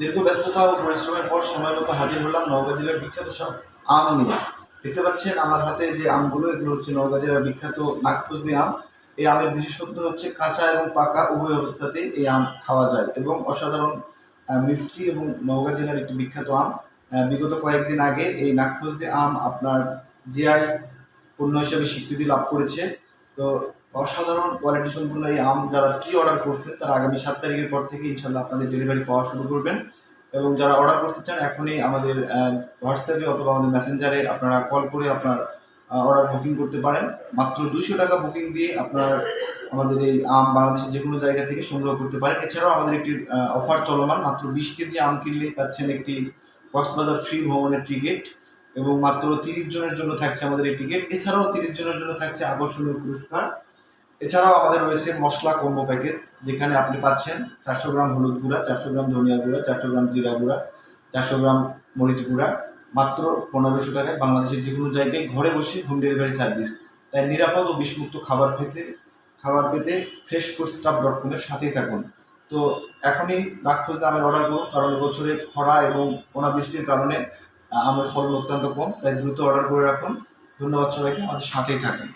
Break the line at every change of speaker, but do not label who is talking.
দীর্ঘ ব্যস্ততা ও পরিশ্রমের পর সময় মতো হাজির হলাম নওগাঁ জেলার বিখ্যাত সব আম নিয়ে। দেখতে পাচ্ছেন আমার হাতে যে আমগুলো, এগুলো হচ্ছে নওগাঁ জেলার বিখ্যাত নাগপুজি আম। এই আমের বিশেষত্ব হচ্ছে কাঁচা এবং পাকা উভয় অবস্থাতে এই আম খাওয়া যায় এবং অসাধারণ মিষ্টি এবং নওগাঁ জেলার একটি বিখ্যাত আম। বিগত কয়েকদিন আগে এই নাগপুজি আম আপনার জিআই পণ্য হিসেবে স্বীকৃতি লাভ করেছে। তো অসাধারণ কোয়ালিটি সম্পূর্ণ এই আম যারা প্রি অর্ডার করছেন, তারা আগামী সাত তারিখের পর থেকে ইনশাল্লাহ আপনাদের ডেলিভারি পাওয়া শুরু করবেন। এবং যারা অর্ডার করতে চান, এখনই আমাদের হোয়াটসঅ্যাপে অথবা আমাদের মেসেঞ্জারে আপনারা কল করে আপনার অর্ডার বুকিং করতে পারেন। মাত্র দুইশো টাকা বুকিং দিয়ে আপনার আমাদের এই আম বাংলাদেশের যে কোনো জায়গা থেকে সংগ্রহ করতে পারেন। এছাড়াও আমাদের একটি অফার চলমান, মাত্র বিশ কেজি আম কিনলে পাচ্ছেন একটি কক্সবাজার ফ্রি ভ্রমণের টিকিট এবং মাত্র তিরিশ জনের জন্য থাকছে আমাদের এই টিকিট এছাড়াও তিরিশ জনের জন্য থাকছে আকর্ষণীয় পুরস্কার। এছাড়াও আমাদের রয়েছে মশলা কম্বো প্যাকেজ যেখানে আপনি পাচ্ছেন চারশো গ্রাম হলুদ গুঁড়া, চারশো গ্রাম ধনিয়া গুঁড়া, চারশো গ্রাম জিরা গুঁড়া, চারশো গ্রাম মরিচ গুঁড়া, মাত্র পনেরোশো টাকায় বাংলাদেশের যে কোনো জায়গায় ঘরে বসে হোম ডেলিভারি সার্ভিস তাই নিরাপদ ও বিষমুক্ত খাবার পেতে খাবার পেতে ফ্রেশ ফুড স্টাফ ডট কমের সাথেই থাকুন। তো এখনই নাগপুর আমের অর্ডার করুন, কারণ এবছরে খরা এবং অনাবৃষ্টির কারণে আমের ফলন অত্যন্ত কম তাই দ্রুত অর্ডার করে রাখুন। ধন্যবাদ সবাইকে আমাদের সাথেই থাকুন।